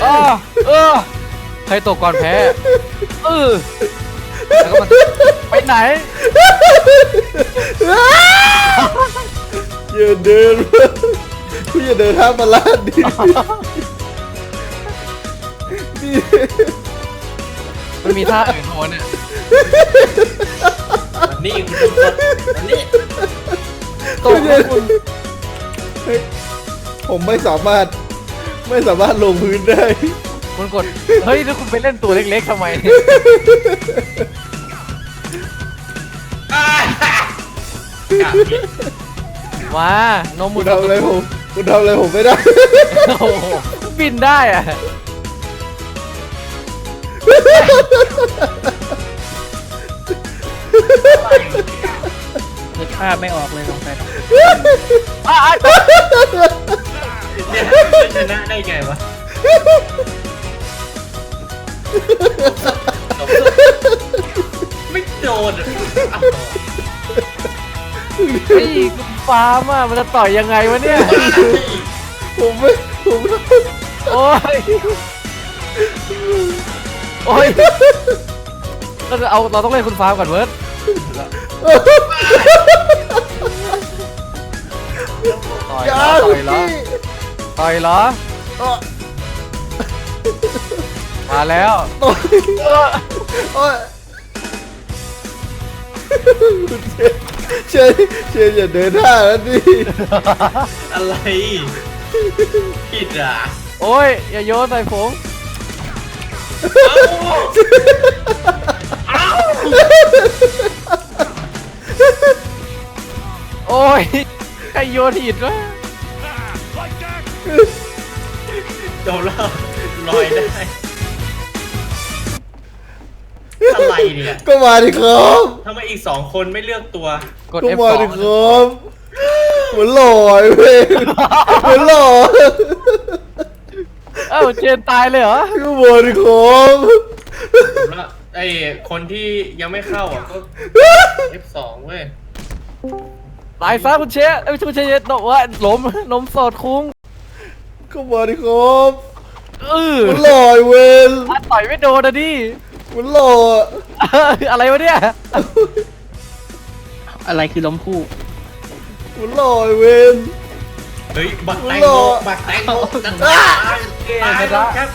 เออเออใครตกก่อนแพ้เออแล้วก็มันไปไหนอย่าเดินมาพี่อย่าเดินห้ามมาลาดดินี่มันมีท่าอื่นโหนเนี่ยวันนี้คุณดูสดวันนี้ตกแล้วคุณเฮ้ยผมไม่สามารถ ไม่สามารถลงพื้นได้ คุณกด เฮ้ยแล้วคุณไปเล่นตัวเล็กๆทำไมเนี่ยอ่าอะผิดมาโนคุมุณทำอะไรผม คุณทำอะไรผมไม่ได้ โอ้โหบินได้อะนึกภาพไม่ออกเลยสงสัยต้องอะอะ เนี่ยจะชนะได้ไงวะไม่โดนอะอ้าวเฮ้ยคุณฟาร์มอะมันจะต่อยยังไงวะเนี่ย ผมไม่ผมโอ้ย โอ้ยเราจะเอาเราต้องเล่นคุณฟาร์มก่อนเวิร์ดต่อยอย่าเหรอคุต่ณอยเหรอพี่ ต่อยเหรอ เอ้อมาแล้ว โอ้ยโอ้ยคุณเชนเชนเชนอย่าเดินหน้าแล้วดิอะไร ผิดอะโอ้ย อย่าโยนใส่ผมเอ้าโอ้ยใครโยนหิดวะ โดนแล้วลอยได้อะไรเนี่ยก็มาดิครับทำไมอีกสองคนไม่เลือกตัว กด ก็ F2 มาดิครับเหมือนหล่อไอ้เว้ยเหมือนหล่อเอ้าเจนตายเลยเหรอ ก็มาดิครับผมว่าไอ้คนที่ยังไม่เข้าอะก็ F2 เว้ย ตายซะคุณเชฟเอ้ยคุณเชฟนมว่าล้มนมสดคุ้ง ก็มาดิครับเออเหมือนหล่อไอ้เว้ยอะต่อยไม่โดนอะดิเหมือนหล่อเอออะไรวะเนี่ย อะไรคือล้มคู่เหมือนหล่อไอ้เว้ยเฮ้ยบักแตงหล่โมอบักแตงโมจะตายตายแล้วครับ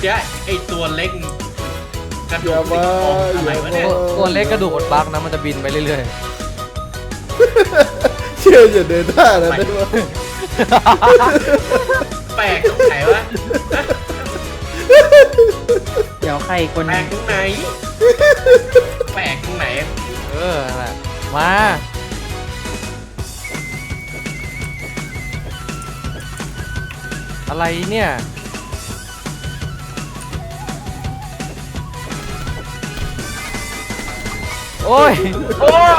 เจ๊ไอตัวเล็กกระโดอย่าดติดมาคออะไรวะอเนี่ยย่าตัวมาตัวเล็กกระดูกอดบักนะมันจะบินไปเรื่อย เชื่ออย่าเดินหน้านะได้ไหม แปลกตรงไหนวะเดี๋ยวใครอีกคนแปลนึกงตรงไหน แปลกตรงไหนๆเออนั่นแหละมาอะไรเนี่ยโอ้ยโอ้ย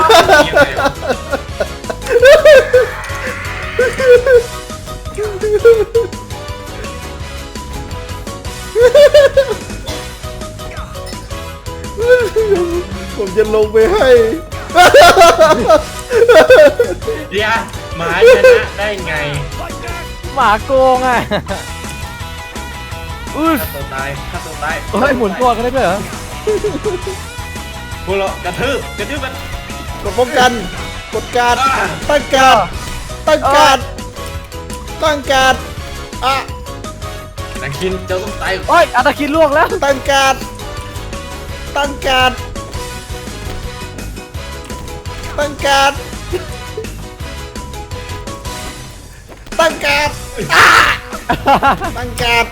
ผม จะลงไปให้ เดี๋ยวหมาชนะได้ไงหมาโกงอะอุ้ยฆ่าตัวตายฆ่าตัวตายเฮ้ยหมุนตัวกันได้ด้วยเหรอพวกเรากระทืบกระทืบมันกดป้องกันกดการดตั้งการดตั้งการดตั้งการดอะนักคินเจ้าต้องตายโอ้ยอาตาคินล่วงแล้วตั้งการดตั้งการด ตั้งการดตั้งการดอะตั้งการด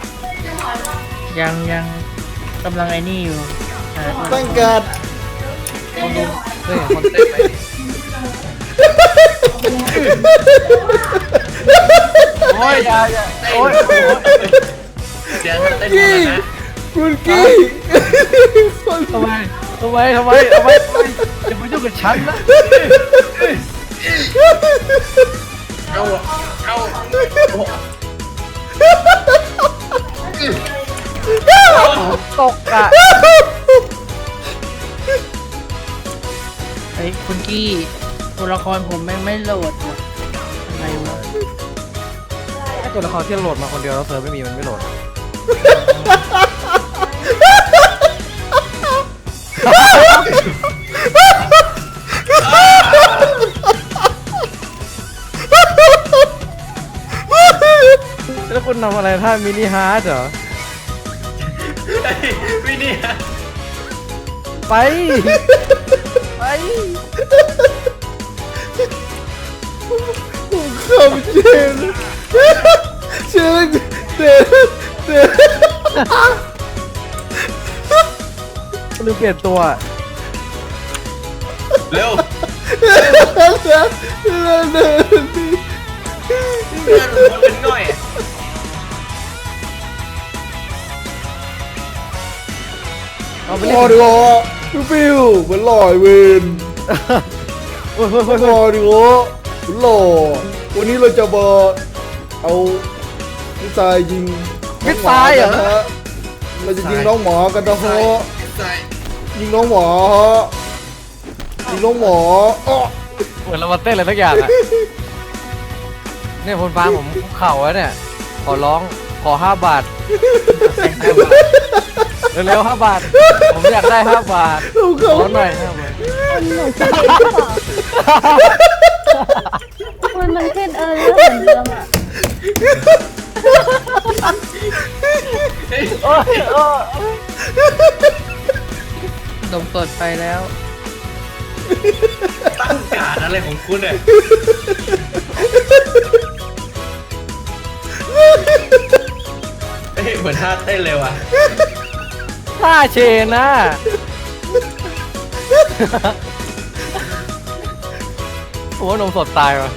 ยังยังกำลังไอ้นี่อยู่หาตัวตั้งการดเฮ้ยคนเต้นไปโอ้ยอย่าอย่าเต้นโอ้ยเดี๋ยวถ้าเต้นหมดแล้วนะคุณกี้คนทำไม ทำไมทำไมทำไมทำไมอย่ามายุ่งกับฉันนะเอาเอาตกอะเฮ้ยคุณกี้ตัวละครผมไม่งไม่โหลดว่ะอะไรวะตัวละครที่โหลดมาคนเดียวแล้วเซิร์ฟไม่มีมันไม่โหลด แล้วคุณทำอะไรท่ามินิฮาร์ดเหรอ ไอ้วินี่ฮะไป ไป ผมขำเชนเชนเดนเดน ลืมเปลี่ยนตัวเร็วเดนเดนเพื่อนคนเป็นง่อยเอาไปพเล่อนดีกว่าพี่ฟิวเหมือนหล่อยเวนเฮ้ยเฮ้ยเฮ้ยพเฮ้ยอดีกว่าเหมือนหล่อวันนี้เราจะมาเอามิสไซล์ยิงมิดซ้ายเหรอน้งมากันนะฮะเราจะยิงน้องหมอกันนะฮะใส่ ยิงน้องหมอยิงน้องหมออ้อเหมือนเรามาเต้นอะไรสักอย่างอะเนี่ยคนฟ้าผมคุกเข่าแล้วเนี่ย ขอร้องขอห้าบาทเร็วๆห้าบาท ผมอยากได้ห้าบาทลูกขเขาอหน่อยห้าบาทมันมันขึ้นเออเรื่องเหมือนเดิมอะโอ้ยโอ้ย นมสดไปแล้ว ตั้งการอะไรของคุณเนี่ยเฮ้ยเหมือนท่าเต้นเลยว่ะท่าเชนนะโอ้นมสดตายว่ะ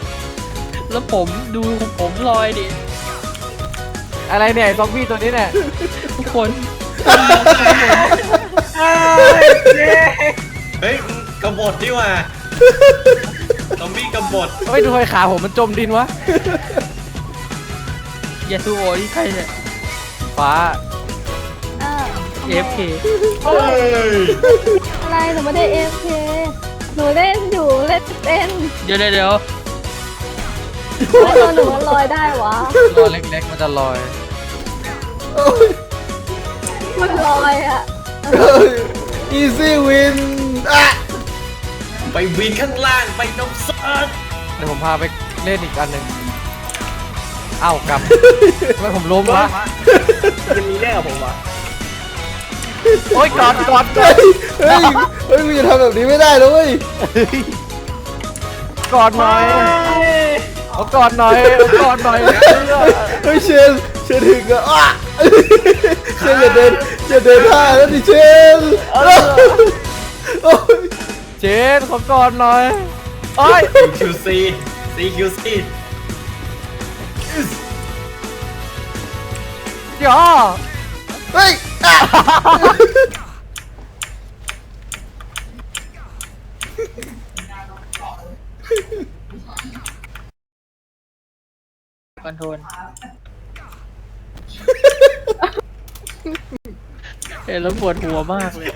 แล้วผมดูผมลอยดิ อะไรเนี่ยไอ้ซอมบี้ตัวนี้เนี่ยทุกคน เฮ้ยกบฏดีว่ะซอมบี้กบฏไม่ดูไอ้ขาผมมันจมดินวะยาสูโอที่ใครเนี่ย ฟ้า เออ AFK เฮ้ยอะไรหนูไม่ได้เอฟเคหนูเล่นอยู่เล่นเป็นเดี๋ยวเดี๋ยวเดี๋ยวแล้วตัวหนูมันลอยได้วะตัวเล็กๆมันจะลอย มันลอยอะ อีซี่วินอะไปวินข้างล่างไปนมสดเดี๋ยวผมพาไปเล่นอีกอันหนึ่งเอ้ากลับทำไมผมล้มวะจะมีเรื่องกับผมอะโอ๊ยกอดกอดกอเฮ้ดยเฮ้ยเฮ้ยมึงจะทำแบบนี้ไม่ได้นะเว้ยกอดหน่อยเอากอดหน่อยเอากอดหน่อยเฮ้ยเชนเชนถึงอะอะเชนอย่าเดิน อย่าเดินท่าแล้วดิเชนโอ้ยเจนขอกอดหน่อยโอ้ย คิวซีซีคิวซีย่อเฮ้ยอะคอนโทรล เห็นแล้วปวดหัวมากเลย